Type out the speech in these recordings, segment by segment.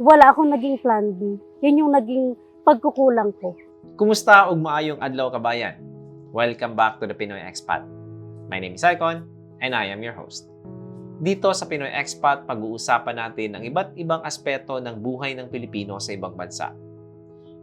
wala akong naging plan B. Yun yung naging pagkukulang ko. Kumusta ug maayong adlaw kabayan? Welcome back to the Pinoy Expat. My name is Icon and I am your host. Dito sa Pinoy Expat, pag-uusapan natin ang iba't ibang aspeto ng buhay ng Pilipino sa ibang bansa.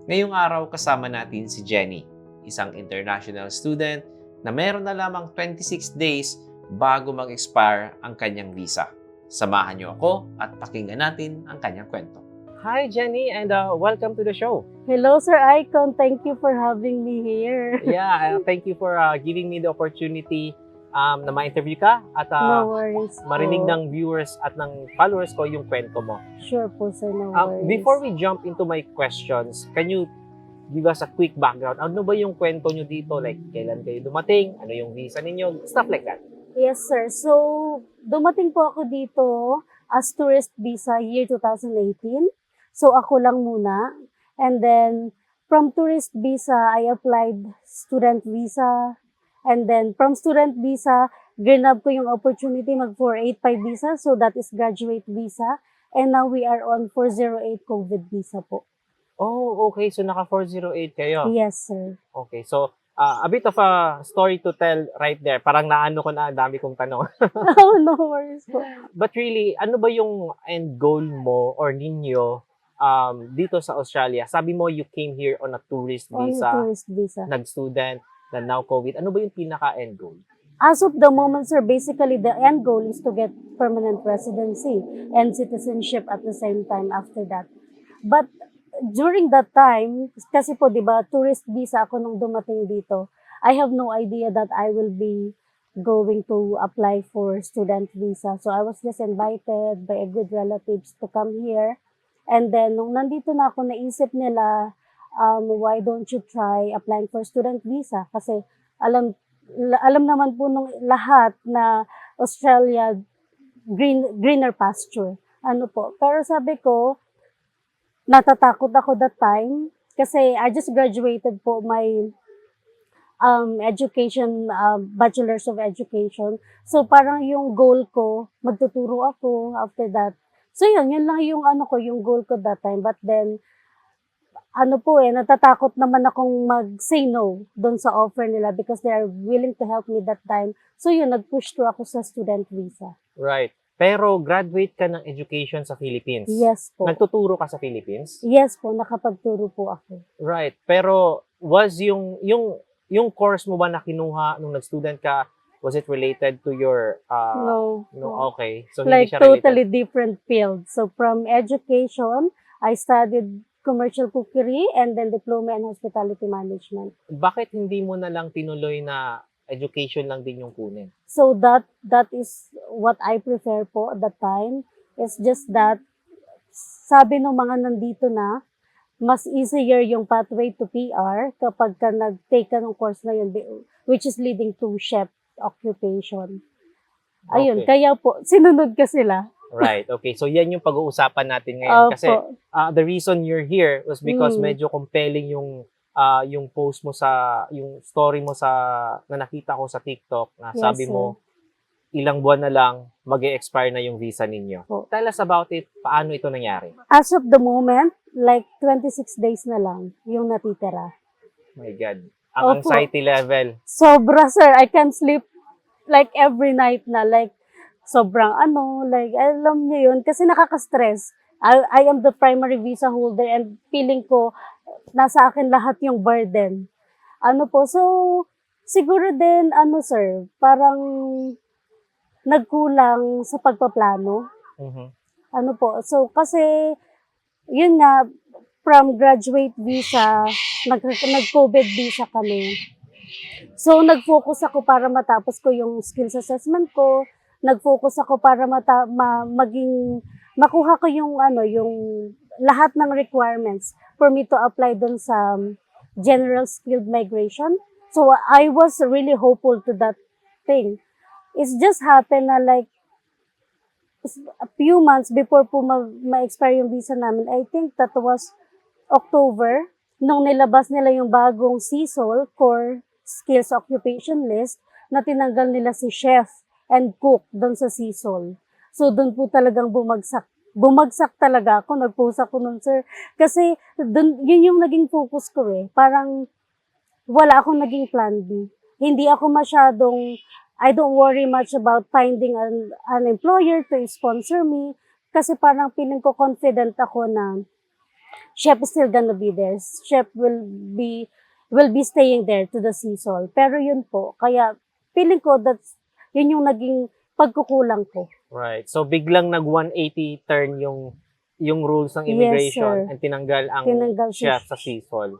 Ngayong araw kasama natin si Jenny, isang international student na meron na lamang 26 days bago mag-expire ang kanyang visa. Samahan niyo ako at pakinggan natin ang kanyang kwento. Hi Jenny and uh, welcome to the show. Hello, Sir Icon. Thank you for having me here. yeah, uh, thank you for uh, giving me the opportunity um, na ma-interview ka at uh, no worries marinig po. ng viewers at ng followers ko yung kwento mo. Sure po, sir. No Um, worries. before we jump into my questions, can you give us a quick background? Ano ba yung kwento nyo dito? Like, kailan kayo dumating? Ano yung visa ninyo? Stuff like that. Yes, sir. So, dumating po ako dito as tourist visa year 2018. So, ako lang muna. And then, from tourist visa, I applied student visa. And then, from student visa, grinab ko yung opportunity mag 485 visa. So, that is graduate visa. And now we are on 408 COVID visa po. Oh, okay. So, naka 408 kayo. Yes, sir. Okay. So, uh, a bit of a story to tell right there. Parang naano ko na, dami kong tanong. oh, no worries po. But really, ano ba yung end goal mo or ninyo um, dito sa Australia? Sabi mo, you came here on a tourist On visa, tourist visa. nag-student, na now COVID. Ano ba yung pinaka-end goal? As of the moment, sir, basically the end goal is to get permanent residency and citizenship at the same time after that. But during that time, kasi po, di ba, tourist visa ako nung dumating dito, I have no idea that I will be going to apply for student visa. So I was just invited by a good relatives to come here. And then, nung nandito na ako, naisip nila, um, why don't you try applying for student visa? Kasi alam la- alam naman po nung lahat na Australia green greener pasture. Ano po? Pero sabi ko, natatakot ako that time kasi I just graduated po my um, education, um, bachelor's of education. So parang yung goal ko, magtuturo ako after that. So yun, yun lang yung ano ko, yung goal ko that time. But then, ano po eh, natatakot naman akong mag-say no doon sa offer nila because they are willing to help me that time. So yun, nag-push through ako sa student visa. Right. Pero graduate ka ng education sa Philippines. Yes po. Nagtuturo ka sa Philippines? Yes po, nakapagturo po ako. Right. Pero was yung yung yung course mo ba na kinuha nung nag-student ka, was it related to your uh no. no, okay. So like hindi siya related. totally different field. So from education, I studied commercial cookery and then diploma in hospitality management. Bakit hindi mo na lang tinuloy na education lang din yung kunin? So that that is what I prefer po at that time. It's just that sabi ng mga nandito na mas easier yung pathway to PR kapag ka nag-take ka ng course na yun, which is leading to chef occupation. Ayun, Okay. kaya po, sinunod ka sila. Right. Okay. So yan yung pag-uusapan natin ngayon kasi Opo. uh, the reason you're here was because Mm. medyo compelling yung uh, yung post mo sa yung story mo sa na nakita ko sa TikTok na Yes, sabi sir. mo ilang buwan na lang mag expire na yung visa ninyo. Po. Tell us about it. Paano ito nangyari? As of the moment, like 26 days na lang yung natitira. My God. Ang Opo. anxiety level. Sobra, sir. I can't sleep like every night na. Like, sobrang ano, like, alam niyo yun. Kasi nakaka-stress. I, I am the primary visa holder and feeling ko, nasa akin lahat yung burden. Ano po, so, siguro din, ano sir, parang nagkulang sa pagpaplano. Mhm. Ano po, so kasi, yun nga, from graduate visa, nag, nag-COVID visa kami. So, nag-focus ako para matapos ko yung skills assessment ko. Nag-focus ako para mata, ma, maging, makuha ko yung, ano, yung lahat ng requirements for me to apply dun sa um, general skilled migration. So, I was really hopeful to that thing. It's just happened na like, a few months before po ma- ma-expire yung visa namin, I think that was October, nung nilabas nila yung bagong CSOL, Core Skills Occupation List, na tinanggal nila si chef and cook doon sa CSOL. So, doon po talagang bumagsak bumagsak talaga ako, nag-post ako nun, sir. Kasi, dun, yun yung naging focus ko eh. Parang, wala akong naging plan B. Hindi ako masyadong, I don't worry much about finding an, an employer to sponsor me. Kasi parang feeling ko confident ako na chef is still gonna be there. Chef will be, will be staying there to the seasol. Pero yun po, kaya feeling ko that's, yun yung naging pagkukulang ko. Right. So biglang nag 180 turn yung yung rules ng Yes, immigration sir. and tinanggal ang Tinanggal si chef sa CISOL.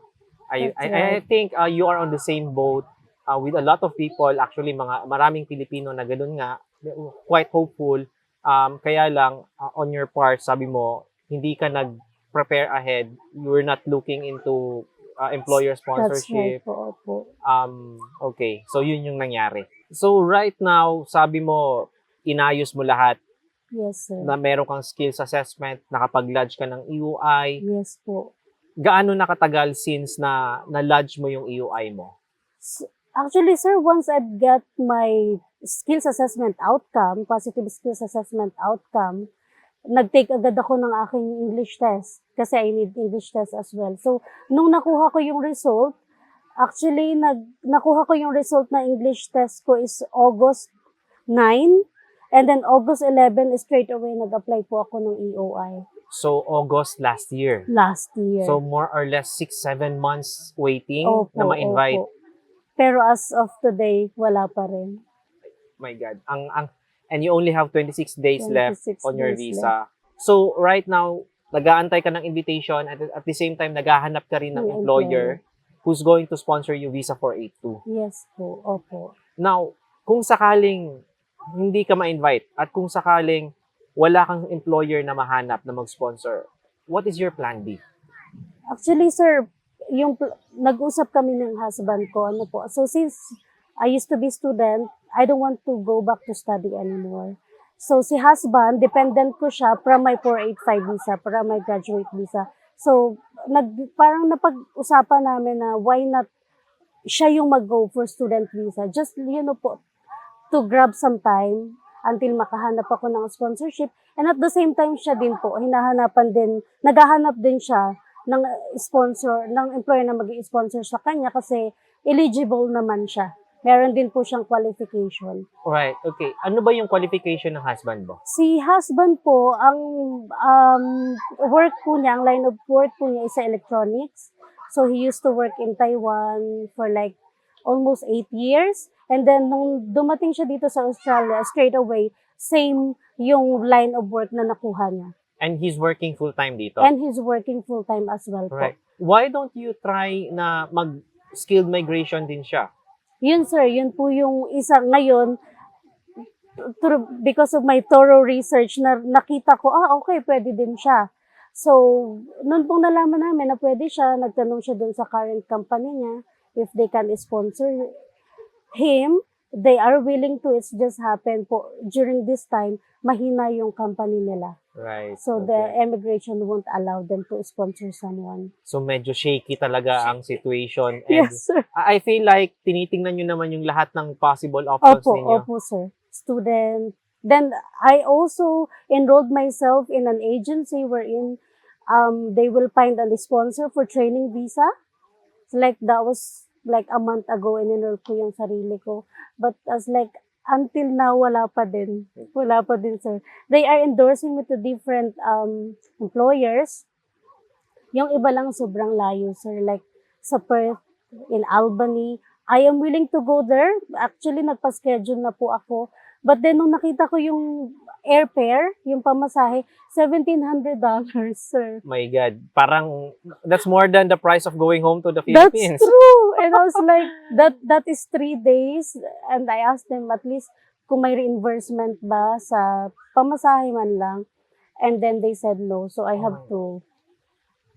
I, I, I think uh, you are on the same boat uh, with a lot of people. Actually, mga maraming Pilipino na ganun nga, quite hopeful. Um, kaya lang, uh, on your part, sabi mo, hindi ka nag-prepare ahead. You were not looking into uh, employer That's right sponsorship. po, opo. Um, okay. So, yun yung nangyari. So, right now, sabi mo, inayos mo lahat Yes, sir. na meron kang skills assessment, nakapag-lodge ka ng EUI. Yes po. Gaano nakatagal since na na-lodge mo yung EUI mo? S- Actually, sir, once I get my skills assessment outcome, positive skills assessment outcome, nag-take agad ako ng aking English test kasi I need English test as well. So, nung nakuha ko yung result, actually, nag, nakuha ko yung result na English test ko is August 9, and then August 11, straight away nag-apply po ako ng EOI So, August last year. last year. So, more or less 6-7 months waiting Opo, na ma-invite. opo. Pero as of today, wala pa rin. My God. Ang, ang, and you only have 26 days left 26 on your visa. So, right now, nag-aantay ka ng invitation at at the same time, naghahanap ka rin ng employer who's going to sponsor you visa 482. Yes po, opo. Now, kung sakaling hindi ka ma-invite at kung sakaling wala kang employer na mahanap na mag-sponsor, what is your plan B? Actually, sir, yung nag-usap kami ng husband ko, ano po. So, since I used to be student, I don't want to go back to study anymore. So, si husband, dependent ko siya from my 485 visa, from my graduate visa. So, nag, parang napag-usapan namin na why not siya yung mag-go for student visa. Just, you know po, to grab some time until makahanap ako ng sponsorship. And at the same time, siya din po, hinahanapan din, naghahanap din siya ng sponsor, ng employer na mag sponsor sa kanya kasi eligible naman siya. Meron din po siyang qualification. Right, okay. Ano ba yung qualification ng husband mo? Si husband po, ang um, work po niya, ang line of work po niya is sa electronics. So he used to work in Taiwan for like almost eight years. And then nung dumating siya dito sa Australia, straight away, same yung line of work na nakuha niya. And he's working full-time dito. And he's working full-time as well po. Right. Why don't you try na mag-skilled migration din siya? Yun sir, yun po yung isa ngayon, because of my thorough research na nakita ko, ah okay, pwede din siya. So, noon pong nalaman namin na pwede siya, nagtanong siya dun sa current company niya if they can sponsor him. They are willing to, it's just happened po, during this time, mahina yung company nila. Right. So, the okay. immigration won't allow them to sponsor someone. So medyo shaky talaga ang situation. And Yes, sir. I feel like tinitingnan nyo naman yung lahat ng possible options Opo, ninyo. opo, sir. Student. Then, I also enrolled myself in an agency wherein um, they will find a sponsor for training visa. So, like, that was like a month ago, in-enroll ko yung sarili ko. But as like, until now, wala pa din. Wala pa din, sir. They are endorsing me to different um, employers. Yung iba lang sobrang layo, sir. Like, sa Perth, in Albany. I am willing to go there. Actually, nagpa-schedule na po ako. But then, nung nakita ko yung airfare, yung pamasahe, $1,700, sir. My God. Parang, that's more than the price of going home to the That's Philippines. true. And I was like, that that is three days. And I asked them at least kung may reimbursement ba sa pamasahe man lang. And then they said no. So I have to.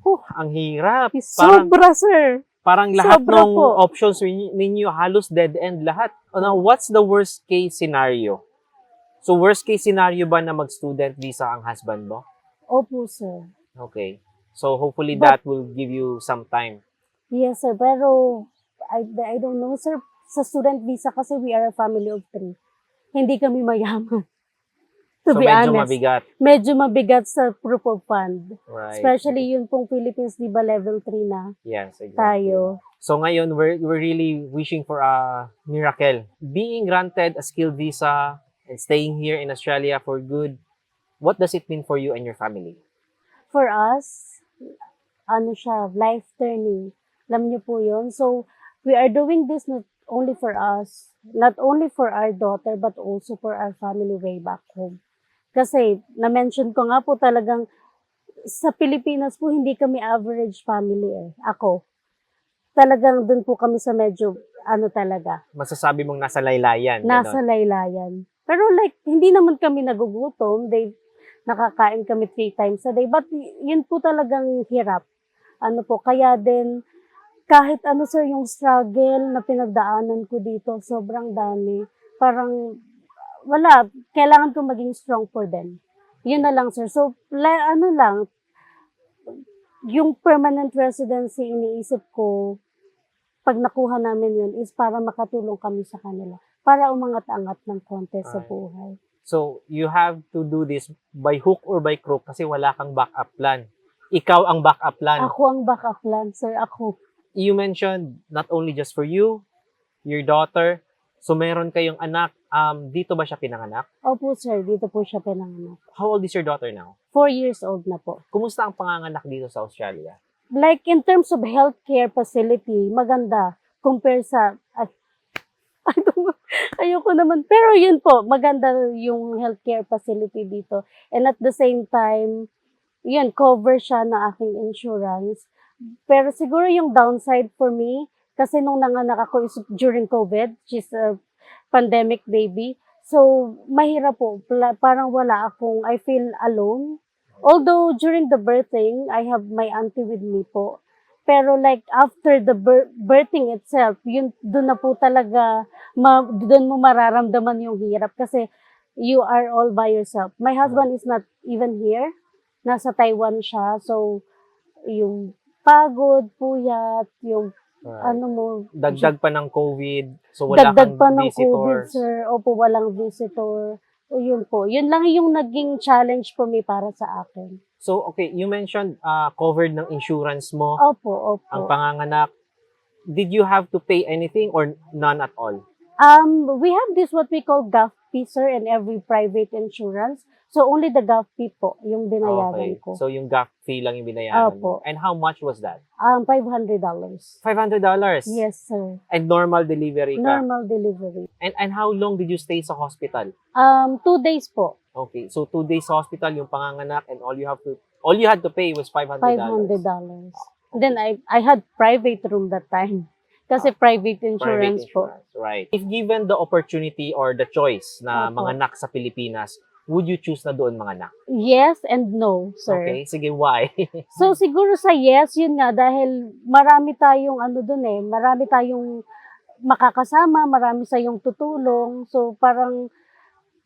Huh, ang hirap. Parang, Sobra, sir. parang lahat sobra ng po. options ninyo halos dead end lahat. Now, what's the worst case scenario? So, worst case scenario ba na mag-student visa ang husband mo? Opo, sir. Okay. So, hopefully But- that will give you some time. Yes, sir. Pero, I, I don't know, sir. Sa student visa kasi we are a family of three. Hindi kami mayaman. To so be medyo honest, mabigat. medyo mabigat sa proof of fund. Right. Especially yun pong Philippines, di ba, level 3 na Yes, exactly. tayo. So ngayon, we're, we're really wishing for a miracle. Being granted a skilled visa and staying here in Australia for good, what does it mean for you and your family? For us, ano siya, life turning. Alam niyo po yun. So, we are doing this not only for us, not only for our daughter, but also for our family way back home. Kasi, na-mention ko nga po talagang, sa Pilipinas po, hindi kami average family eh. Ako. Talagang dun po kami sa medyo, ano talaga, Masasabi mong nasa laylayan. nasa ganon. laylayan. Pero like, hindi naman kami nagugutom. They, nakakain kami three times a day. But yun po talagang hirap. Ano po, kaya din, kahit ano sir, yung struggle na pinagdaanan ko dito, sobrang dami. Parang, wala, kailangan ko maging strong for them. Yun na lang sir. So, la, ano lang, yung permanent residency, iniisip ko, pag nakuha namin yun, is para makatulong kami sa kanila para umangat-angat ng konti sa buhay. So, you have to do this by hook or by crook kasi wala kang backup plan. Ikaw ang backup plan. Ako ang backup plan, sir. Ako. You mentioned not only just for you, your daughter, so meron kayong anak. Um, dito ba siya pinanganak? Opo, sir. Dito po siya pinanganak. How old is your daughter now? Four years old na po. Kumusta ang panganganak dito sa Australia? Like, in terms of healthcare facility, maganda. Compare sa... Ay, I don't. Ayoko naman. Pero yun po, maganda yung healthcare facility dito. And at the same time, yun, cover siya ng aking insurance. Pero siguro yung downside for me, kasi nung nanganak ako is during COVID, she's a pandemic baby. So, mahirap po. Parang wala akong, I feel alone. Although during the birthing, I have my auntie with me po. Pero like after the bir- birthing itself, yun doon na po talaga ma, doon mo mararamdaman yung hirap kasi you are all by yourself. My husband is not even here. Nasa Taiwan siya. So yung pagod, puyat, yung ano mo, Dagdag pa ng COVID, so wala dagdag kang pa ng COVID, sir. Opo, walang visitor. Yun po. Yun lang yung naging challenge for me para sa akin. So, okay, you mentioned uh, covered ng insurance mo, Opo, opo. ang panganganak. Did you have to pay anything or none at all? Um, we have this what we call GAFP, sir, in every private insurance. So, only the GAFP po, yung binayaran Okay. ko. So, yung gap fee lang yung binayaran mo. Opo. And how much was that? Um, $500. $500? Yes, sir. And normal delivery ka? Normal delivery. And, and how long did you stay sa hospital? Um, two days po. Okay, so two days sa hospital, yung panganganak, and all you have to, all you had to pay was $500. $500. Then, I, I had private room that time. Kasi private insurance, Private po. insurance, right. If given the opportunity or the choice na Opo. manganak sa Pilipinas, would you choose na doon manganak? Yes and no, sir. Okay, sige, why? So siguro sa yes, yun nga dahil marami tayong ano dun eh, marami tayong makakasama, marami sa yung tutulong. So parang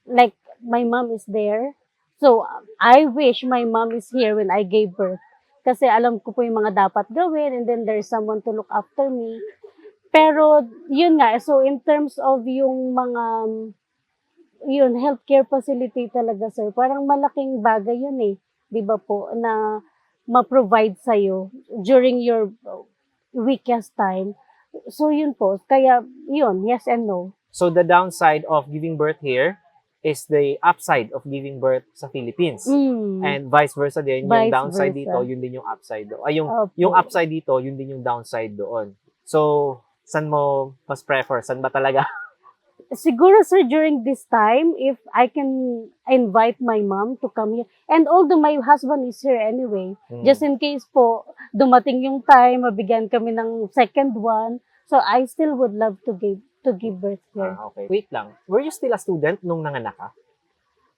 like my mom is there. So I wish my mom is here when I gave birth. Kasi alam ko po yung mga dapat gawin and then there's someone to look after me. Pero yun nga, so in terms of yung mga yun, healthcare facility talaga sir, parang malaking bagay yun eh. 'di ba po, na ma-provide sa'yo during your weakest time. So, yun po. Kaya, yun, yes and no. so the downside of giving birth here is the upside of giving birth sa Philippines. Mm. And vice versa din, yung Vice downside versa. dito, yun din yung upside doon. Ay, yung, Opo. yung upside dito, yun din yung downside doon. So, saan mo mas prefer? Saan ba talaga? Siguro, sir, during this time, if I can invite my mom to come here, and although my husband is here anyway, Hmm. just in case po, dumating yung time, mabigyan kami ng second one, so I still would love to give to give birth here. Ah, okay. Wait lang. Were you still a student nung nanganak ka?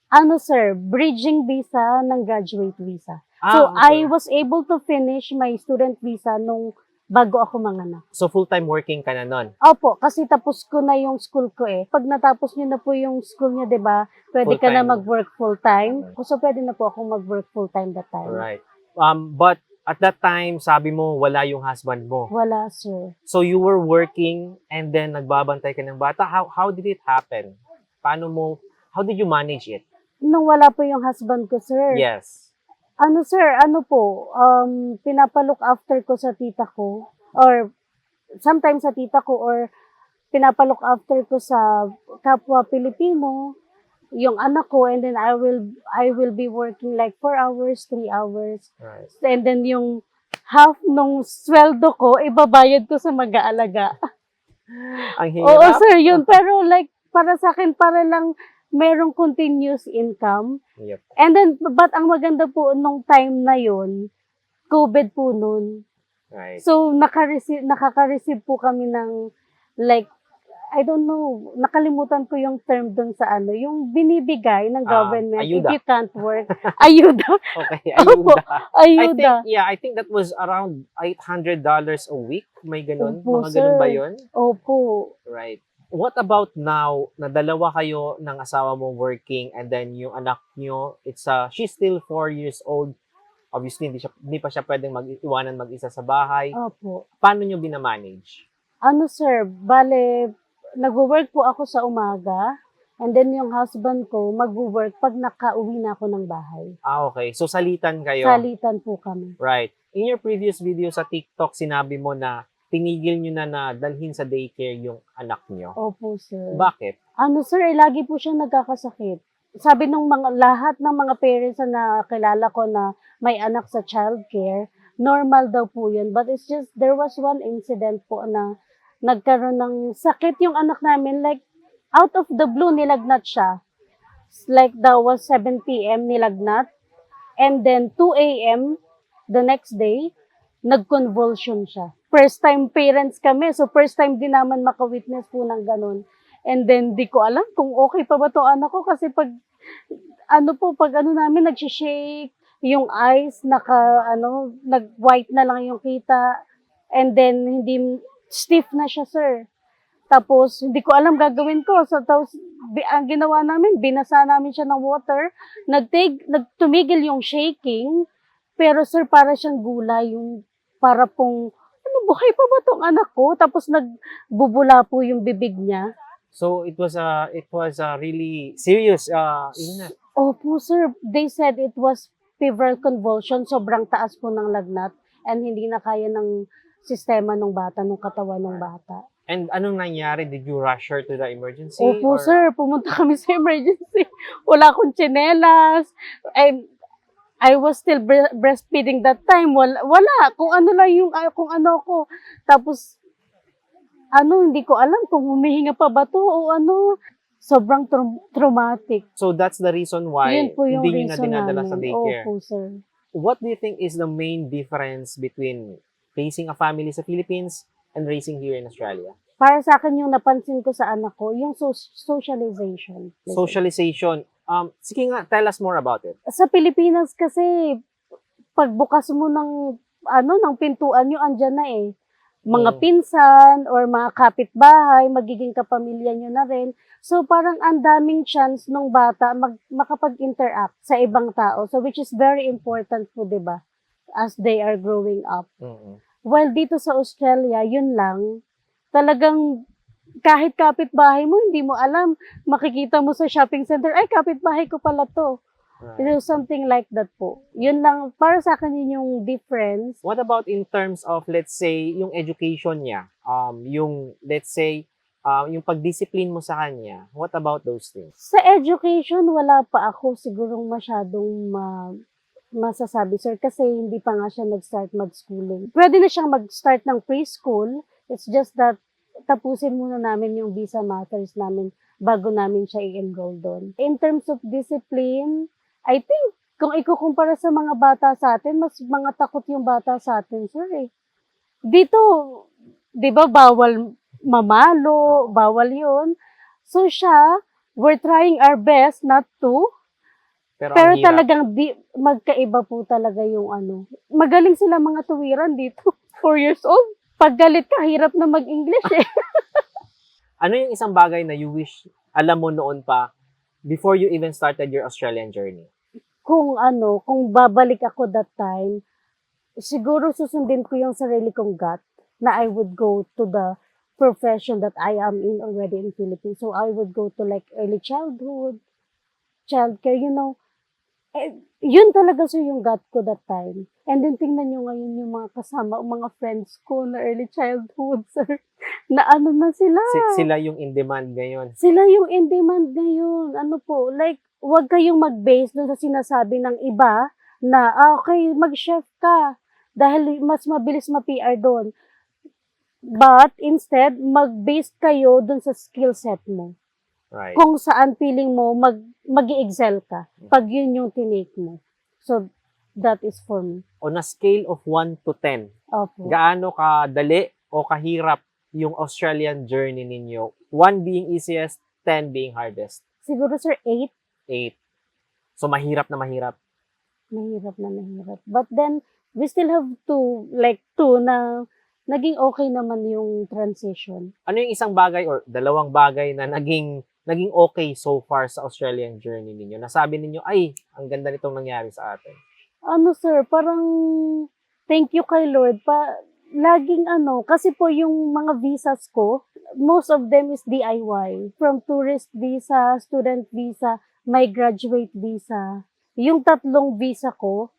Ano, sir, bridging visa ng graduate visa. Ah, So, okay. I was able to finish my student visa nung bago ako manganak. So, full-time working ka na nun? Opo, kasi tapos ko na yung school ko eh. Pag natapos niyo na po yung school niya, 'di ba? Pwede ka na mag-work full-time. So, pwede na po akong mag-work full-time that time. Alright. Um, but at that time, sabi mo, wala yung husband mo. Wala, sir. So, you were working and then nagbabantay ka ng bata. How, how did it happen? Paano mo, how did you manage it? nung wala po yung husband ko, sir. Yes. Ano, sir, ano po, um, pinapalook after ko sa tita ko, or sometimes sa tita ko, or pinapalook after ko sa kapwa Pilipino, yung anak ko, and then I will, I will be working like 4 hours, 3 hours, Right. and then yung half nung sweldo ko, ibabayad ko sa mag-aalaga. Ang Oo, hirap. sir, yun. Pero like, para sa akin, para lang merong continuous income. Yep. And then, but ang maganda po nung time na yun, COVID po nun. Right. So, naka-receive, nakaka-receive po kami ng, like, I don't know, nakalimutan ko yung term dun sa ano, yung binibigay ng Ah, government ayuda. if you can't work. ayuda. Okay, Opo, ayuda. I Ayuda. think, yeah, I think that was around $800 a week. May ganun? Opo, Mga ganun ba sir. yun? Opo. Right. What about now na dalawa kayo ng asawa mo working and then yung anak nyo, it's uh, she's still 4 years old. Obviously, hindi, siya, hindi pa siya pwedeng mag-iwanan mag-isa sa bahay. Opo. Paano nyo binamanage? Ano sir, bale, nagwo-work po ako sa umaga. And then yung husband ko, magwo-work pag nakauwi na ako ng bahay. Ah, okay. So, salitan kayo. Salitan po kami. Right. In your previous video sa TikTok, sinabi mo na tinigil nyo na na dalhin sa daycare yung anak nyo. Opo, sir. Bakit? ano, sir, eh, lagi po siya nagkakasakit. Sabi ng mga, lahat ng mga parents na nakilala ko na may anak sa childcare, normal daw po yun. But it's just, there was one incident po na nagkaroon ng sakit yung anak namin. Like, out of the blue, nilagnat siya. Like, that was 7 p.m. nilagnat. And then, 2 a.m. the next day, nag-convulsion siya. First time parents kami, so first time din naman maka-witness po ng ganun. And then, di ko alam kung okay pa ba to anak ko kasi pag, ano po, pag ano namin, nag-shake, yung eyes, naka, ano, nag-white na lang yung kita. And then, hindi, stiff na siya, sir. Tapos, hindi ko alam gagawin ko. So, tapos, ang ginawa namin, binasa namin siya ng water. Nagtig, nagtumigil yung shaking. Pero, sir, para siyang gulay. Yung, para pong, ano, buhay pa ba tong anak ko? Tapos, nagbubula po yung bibig niya. So, it was a, it was a really serious uh, illness. Opo, sir. They said it was febrile convulsion. Sobrang taas po ng lagnat. And hindi na kaya ng sistema ng bata, ng katawan ng bata. And anong nangyari? Did you rush her to the emergency? Opo, or- sir. Pumunta kami sa emergency. Wala akong tsinelas. I, I was still bre- breastfeeding that time. Wala, wala. Kung ano lang yung, ah, kung ano ko. Tapos, ano, hindi ko alam kung humihinga pa ba to o ano. Sobrang trau- traumatic. So, that's the reason why Yun po yung hindi nyo na reason dinadala namin. sa daycare. Opo, sir. What do you think is the main difference between raising a family sa Philippines and raising here in Australia? Para sa akin yung napansin ko sa anak ko, yung so- socialization. Socialization. Um, sige nga, tell us more about it. Sa Pilipinas kasi, pagbukas mo ng, ano, ng pintuan nyo, andyan na eh. Mga Mm. pinsan or mga kapitbahay, magiging kapamilya nyo na rin. So, parang ang daming chance nung bata mag, makapag-interact sa ibang tao. So, which is very important po, di ba? As they are growing up. Mm-mm. While dito sa Australia, yun lang, talagang kahit kapitbahay mo, hindi mo alam. Makikita mo sa shopping center, ay, kapitbahay ko pala to. Right. So, something like that po. Yun lang, para sa akin yun yung difference. What about in terms of, let's say, yung education niya? Um, yung, let's say, um, yung pagdiscipline mo sa kanya. What about those things? Sa education, wala pa ako sigurong masyadong ma masasabi, sir, kasi hindi pa nga siya nag-start mag-schooling. Pwede na siyang mag-start ng preschool. It's just that tapusin muna namin yung visa matters namin bago namin siya i-enroll doon. In terms of discipline, I think kung ikukumpara sa mga bata sa atin, mas mga takot yung bata sa atin, sir eh. Dito, di ba, bawal mamalo, bawal yun. So siya, we're trying our best not to, Pero, pero talagang di, magkaiba po talaga yung ano. Magaling sila mga tuwiran dito. Four years old. Pag galit ka, hirap na mag-English eh. Ano yung isang bagay na you wish alam mo noon pa before you even started your Australian journey? kung ano, kung babalik ako that time, siguro susundin ko yung sarili kong gut na I would go to the profession that I am in already in Philippines. So I would go to like early childhood, childcare, you know, eh, yun talaga sir yung got ko that time. And then tingnan nyo ngayon yung mga kasama, mga friends ko na early childhood, sir, na ano na sila. Si- sila yung in demand ngayon. Sila yung in demand ngayon. Ano po, like, huwag kayong mag-base doon sa sinasabi ng iba na, ah, okay, mag-chef ka dahil mas mabilis ma-PR doon. But instead, mag-base kayo doon sa skill set mo. Right. Kung saan feeling mo mag mag excel ka pag yun yung tinake mo. So, that is for me. On a scale of 1 to 10, Opo. gaano kadali o kahirap yung Australian journey ninyo? 1 being easiest, 10 being hardest. Siguro sir, 8. 8. So, mahirap na mahirap. mahirap na mahirap. But then, we still have to, like, two na naging okay naman yung transition. Ano yung isang bagay or dalawang bagay na naging naging okay so far sa Australian journey ninyo? Nasabi ninyo, ay, ang ganda nitong nangyari sa atin. Ano sir, parang thank you kay Lord pa laging ano, kasi po yung mga visas ko, most of them is DIY. From tourist visa, student visa, my graduate visa. Yung tatlong visa ko,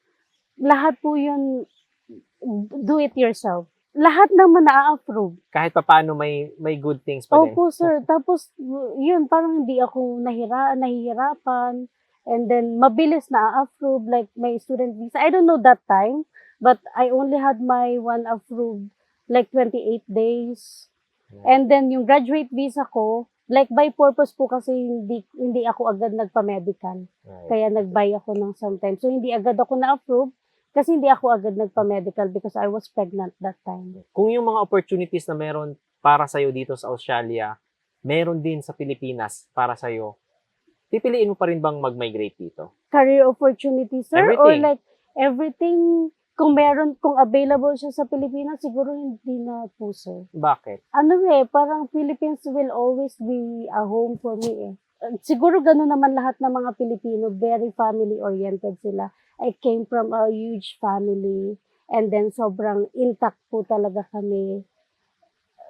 lahat po yun do it yourself. Lahat naman na-approve. Kahit pa paano may may good things pa din. Opo, sir. Tapos, yun, parang hindi ako nahira, nahihirapan. And then, mabilis na approve like my student visa. I don't know that time, but I only had my one approved like 28 days. And then, yung graduate visa ko, like by purpose po kasi hindi, hindi ako agad nagpa-medical. Right. Kaya nag-buy ako ng sometimes. So, hindi agad ako na-approve kasi hindi ako agad nagpa-medical because I was pregnant that time. Kung yung mga opportunities na meron para sa'yo dito sa Australia, meron din sa Pilipinas para sa'yo, pipiliin mo pa rin bang mag-migrate dito? career opportunity, sir? Or Everything. like, everything, kung meron, kung available siya sa Pilipinas, siguro hindi na po, sir. Bakit? Ano eh, parang Philippines will always be a home for me eh. Uh, Siguro gano'n naman lahat ng mga Pilipino, very family-oriented sila. I came from a huge family and then sobrang intact po talaga kami.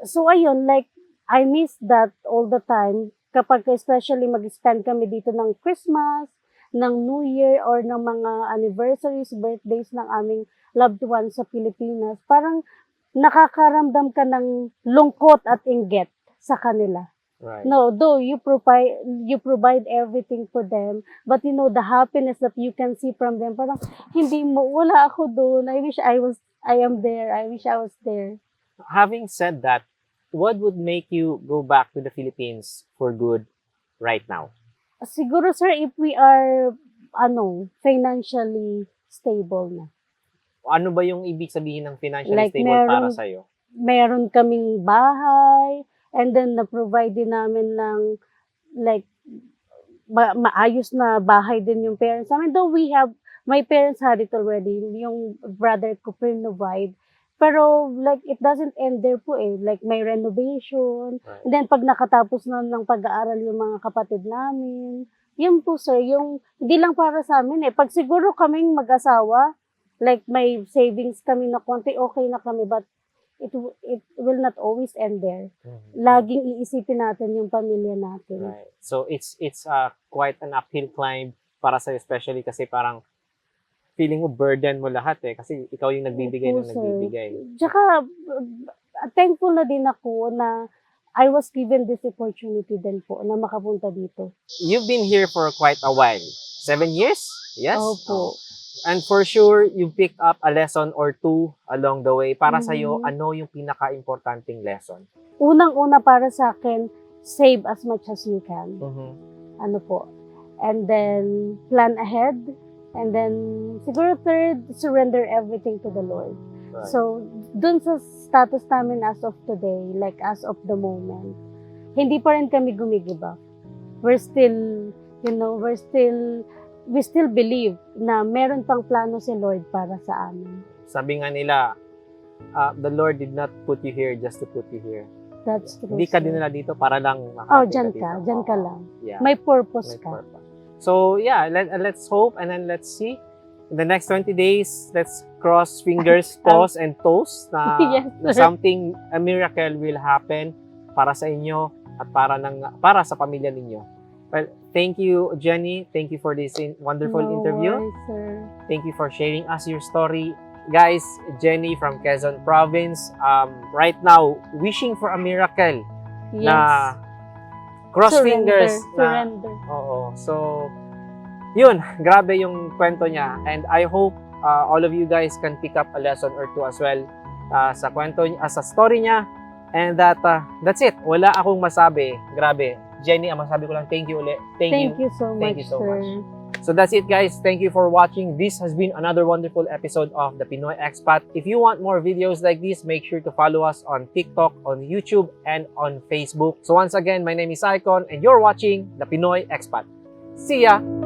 So ayun, like, I miss that all the time. Kapag especially mag-spend kami dito ng Christmas, ng New Year, or ng mga anniversaries, birthdays ng aming loved ones sa Pilipinas, parang nakakaramdam ka ng lungkot at inggit sa kanila. Right. No, though you provide you provide everything for them, but you know the happiness that you can see from them, parang hindi mo wala ako doon. I wish I was I am there. I wish I was there. Having said that, what would make you go back to the Philippines for good right now? Siguro sir if we are ano, financially stable na. Ano ba yung ibig sabihin ng financially Like, stable para meron- sa'yo? Meron kaming bahay and then na-provide din namin ng like ma- maayos na bahay din yung parents namin. Though we have, my parents had it already, yung brother ko provide. Pero like it doesn't end there po eh. Like may renovation. Right. And then pag nakatapos na ng pag-aaral yung mga kapatid namin, yun po sir, yung hindi lang para sa amin eh. Pag siguro kaming mag-asawa, like may savings kami na konti, okay na kami. But it it will not always end there. Laging iisipin natin yung pamilya natin. Right. So it's it's uh, quite an uphill climb para sa especially kasi parang feeling mo burden mo lahat eh kasi ikaw yung nagbibigay ng nagbibigay. Tsaka, uh, thankful na din ako na I was given this opportunity din po na makapunta dito. You've been here for quite a while. Seven years? Yes? Opo. And for sure, you picked up a lesson or two along the way. Para sa sa'yo, Mhm. ano yung pinaka-importanting lesson? Unang-una para sa akin, save as much as you can. Ano po. And then, plan ahead. And then, siguro third, surrender everything to the Lord. Right. So, dun sa status namin as of today, like as of the moment, hindi pa rin kami gumigiba. We're still, you know, we're still, we still believe na meron pang plano si Lord para sa amin. Sabi nga nila, uh, the Lord did not put you here just to put you here. That's true. Hindi ka dinala dito para lang Oh, dyan dito. ka. Dyan ka lang. Yeah. May purpose May ka. purpose. So, yeah, let, uh, let's hope and then let's see. In the next 20 days, let's cross fingers, paws, and toes na, Yes, na something, a miracle will happen para sa inyo at para ng para sa pamilya ninyo. Well, thank you, Jenny. Thank you for this in- wonderful No interview. worries. Thank you for sharing us your story. Guys, Jenny from Quezon Province, um, right now, wishing for a miracle Yes. na cross Surrender, fingers na Surrender. Oo. So, yun, grabe yung kwento niya. And I hope uh, all of you guys can pick up a lesson or two as well uh, sa kwento niya, uh, sa story niya. And that, uh, that's it. Wala akong masabi. Grabe. Jenny, ang masabi ko lang, thank you ulit. Thank, Thank you so Thank much, you so sir. much. So that's it guys. Thank you for watching. This has been another wonderful episode of The Pinoy Expat. If you want more videos like this, make sure to follow us on TikTok, on YouTube, and on Facebook. So once again, my name is Icon and you're watching The Pinoy Expat. See ya!